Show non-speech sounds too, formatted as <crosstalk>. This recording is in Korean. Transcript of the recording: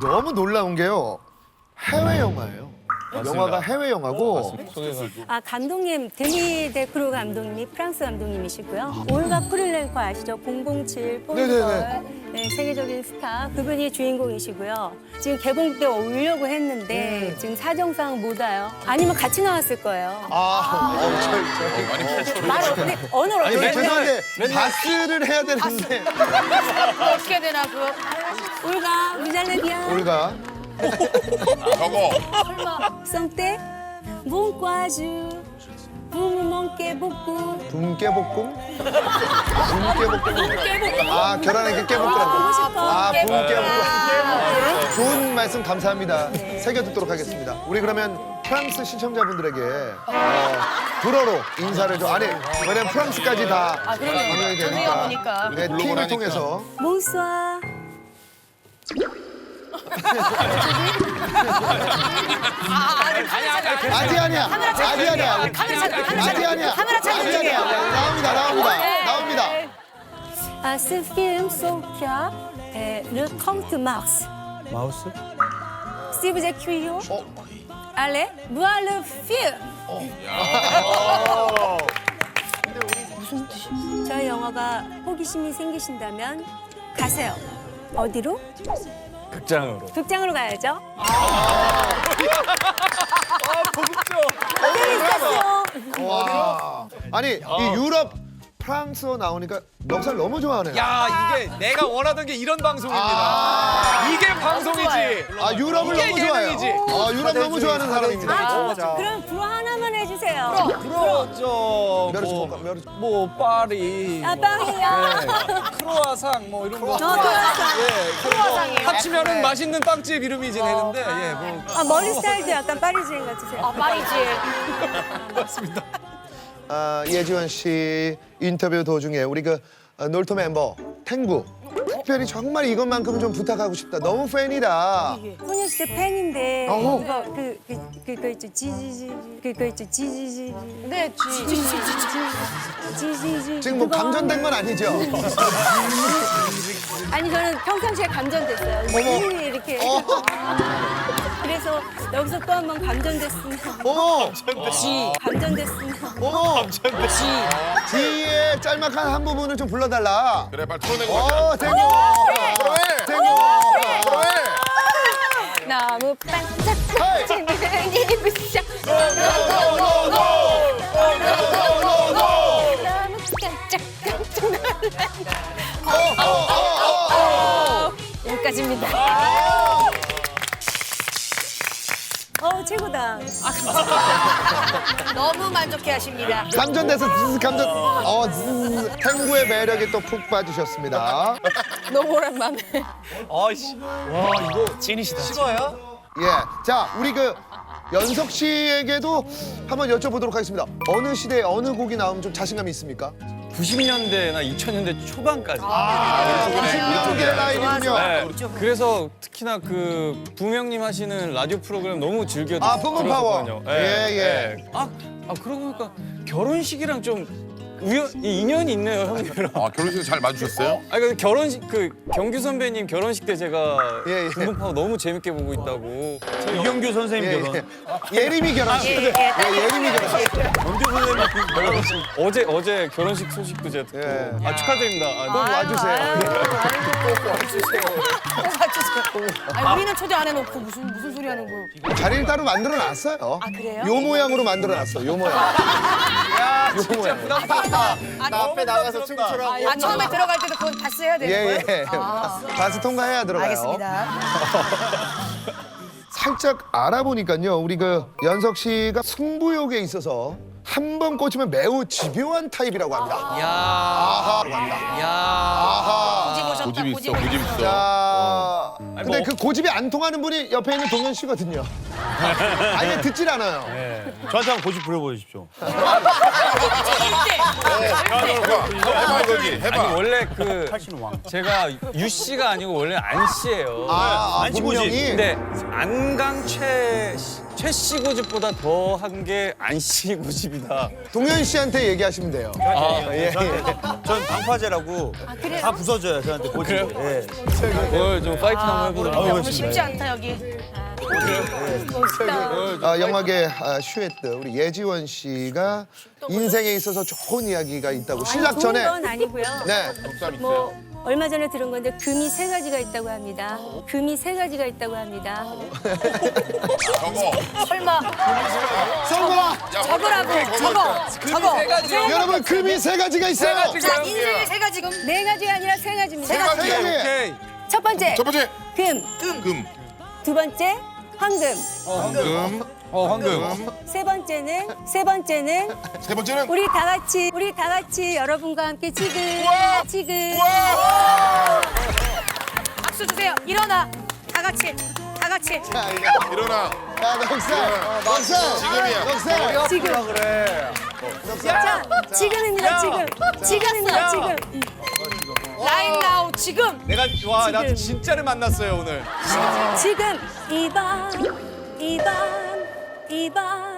너무 놀라운 게요. 해외 영화예요. 영화가 해외 영화고? 아 감독님 데미 데크로 감독님이 프랑스 감독님이시고요. 올가 쿠릴렌코 아시죠? 007 네네네. 폴걸. 네, 세계적인 스타. 그분이 주인공이시고요. 지금 개봉 때 오려고 했는데 지금 사정상 못 와요. 아니면 같이 나왔을 거예요. 아, 어, 저, 저, 말 어떻게 언어를 아니 어떻게 죄송한데 바스를 해야 되는데. 어떻게 되나 그거. 올가. 미잘레비아 우리가 저거 성때 몽과주 부무멍게 볶고 붕깨볶음? 붕깨볶음? 아 결혼하니까 깨볶으라고. 보고 싶어. 아 붕깨볶음. 좋은 말씀 감사합니다. 새겨 듣도록 하겠습니다. 우리 그러면 프랑스 시청자분들에게 어, 불어로 인사를 좀 아니 왜냐면 프랑스까지 다 방영이 되니까. 보니까. 네, 팀을. 통해서 몽스와 아니 아니야 아니 아니야 아니 아니야 카메라 아니 중이에요. 아니야 나옵니다 나옵니다 나옵니다. 아, ce film Sophia et le comte Mars. 마우스? Si vous êtes curieux, 어? allez voir le film. 무슨 뜻이야? 저희 영화가 호기심이 생기신다면 가세요. 어디로? 극장으로. 극장으로 가야죠. 와 아니 이 유럽 프랑스어 나오니까 넉살 너무 좋아하네요. 야 이게 내가 원하던 게 이런 방송입니다. 아, 이게 방송이지. 아 유럽을 너무 좋아해요. 예능이지. 아 유럽 너무 좋아하는 사람입니다. 아, 저, 그럼 불어 하나만 해주세요. 그렇죠. 메르스 뭐, 볶음, 메르스. 뭐 파리, 아, 빵이요. 크로아상 뭐 이런 거. 어, 크로아상. 예, 크로아상이요. 합치면은 맛있는 빵집 이름이지 되는데 예, 뭐 아, 머리 스타일도 약간 파리지엔 같으세요. 아, 파리지. 아, 예지원 씨 인터뷰 도중에 우리 그 어, 놀토 멤버 탱구 특별히 정말 이것만큼은 좀 부탁하고 싶다. 너무 팬이다. 소녀시대 팬인데 어허. 그거 그, 그, 그거 있죠 지지지 그거 있죠 지지지 네, 지. 지지지 지금 뭐 그거 감전된 건 아니죠? 아니 저는 평상시에 감전됐어요 이 이렇게 그래서 여기서 또 한 번 감전됐으면 어머, 지. 감전됐으면 어머. 뒤에 짤막한 한 부분을 좀 불러달라. 그래 빨리 털어내고 가자. 어, 탱구. 탱구. 너무 반짝반짝 이 부셔 너무 깜짝깜짝. 놀라 여기까지입니다 어 최고다 <laughs> 너무 만족해 하십니다. 감전돼서 감전. 어, 즈즈. 탱구의 매력에 또 푹 빠지셨습니다. <laughs> 너무 오랜만에. 아이씨. 와 이거 진이시다. 실화야? 예. 자, 우리 그 연석 씨에게도 한번 여쭤보도록 하겠습니다. 어느 시대에 어느 곡이 나오면 좀 자신감이 있습니까? 90년대나 2000년대 초반까지. 아, 90년대 라인이군요. 네, 그래서 특히나 그 부명님 하시는 라디오 프로그램 너무 즐겨 아, 뿜뿜 파워. 들었거든요. 예, 예. 아, 아 그러고 보니까 결혼식이랑 좀 우연 이 인연이 있네요 형님이랑. 아 결혼식 잘 맞으셨어요? 아그 결혼식 그 경규 선배님 결혼식 때 제가 예, 예. 뿜뿜 파워 너무 재밌게 보고 있다고. 이경규 선생님 예, 결혼. 예. 예림이 결혼식. 예, 예림이 결혼식. 경규 선생님 그 결혼식 어제 어제 결혼식 소식도 제가 듣고 예. 아 축하드립니다. 아, 꼭 와주세요. 아니, 우리는 초대 안 해놓고 무슨 무슨 소리 하는 거예요? 자리를 따로 만들어 놨어요. 아, 그래요? 요 모양으로 만들어 놨어. 요 모양. 요 모양. 나 앞에 나가서 춤추라고. 아, 처음에 들어갈 때도 그건 파스 해야 되는 예, 거예요? 예. 바스 통과해야 들어가요. 알겠습니다. <laughs> 살짝 알아보니까요. 우리 그 연석 씨가 승부욕에 있어서 한 번 꽂히면 매우 집요한 타입이라고 합니다. 야. 합니다. 야. 아하. 고집 오셨다, 고집 있어 고집 고집 있어 자, 근데 뭐- 그 고집이 안 통하는 분이 옆에 있는 동현 씨거든요. 아예 듣질 않아요. 저한테 한번 고집 부려 보십시오. 해봐 거기 해봐 아니 원래 그 제가 유 씨가 아니고 원래 안 씨예요. 아, 아안씨 본명이? 고집. 근데 안강 최최씨 고집보다 더 한 게 안 씨 고집이다. 동현 씨한테 얘기하시면 돼요. 아, 예, 예. 전 방파제라고 다 부서져요 저한테 고집. 예. 오늘 좀 파이팅 파이팅 한번 해보도록 너무 쉽지 않다 여기. 아, 영화계 아, 슈에트 우리 예지원 씨가 인생에 있어서 좋은 이야기가 있다고 신락 좋은 전에 건 아니고요. 네. 뭐 얼마 전에 들은 건데 금이 세 가지가 있다고 합니다. 금이 세 가지가 있다고 합니다. <laughs> 저거. 설마 성공아 적으라고 적어 적어. 여러분 금이 세 가지가 있어요. 자 인생의 세 가지 금. 네 가지가 아니라 세 가지입니다. 세 가지. 세 가지. 오케이. 첫 번째 첫 번째 금, 금. 두 번째 황금, 금. 어 황금. 세 번째는 세 번째는 세 번째는 우리 다 같이 우리 다 같이 여러분과 함께 지금 우와! 지금 박수 주세요. 일어나. 다 같이 다 같이. 자, 이거. 일어나. 자, 넉살. 넉살. 지금이야. 넉살. 지금 자 지금입니다 지금 지금입니다 지금 라인 나우 지금. 내가 와, 나 지금. 진짜를 만났어요 오늘. 지금 이밤 이밤 이밤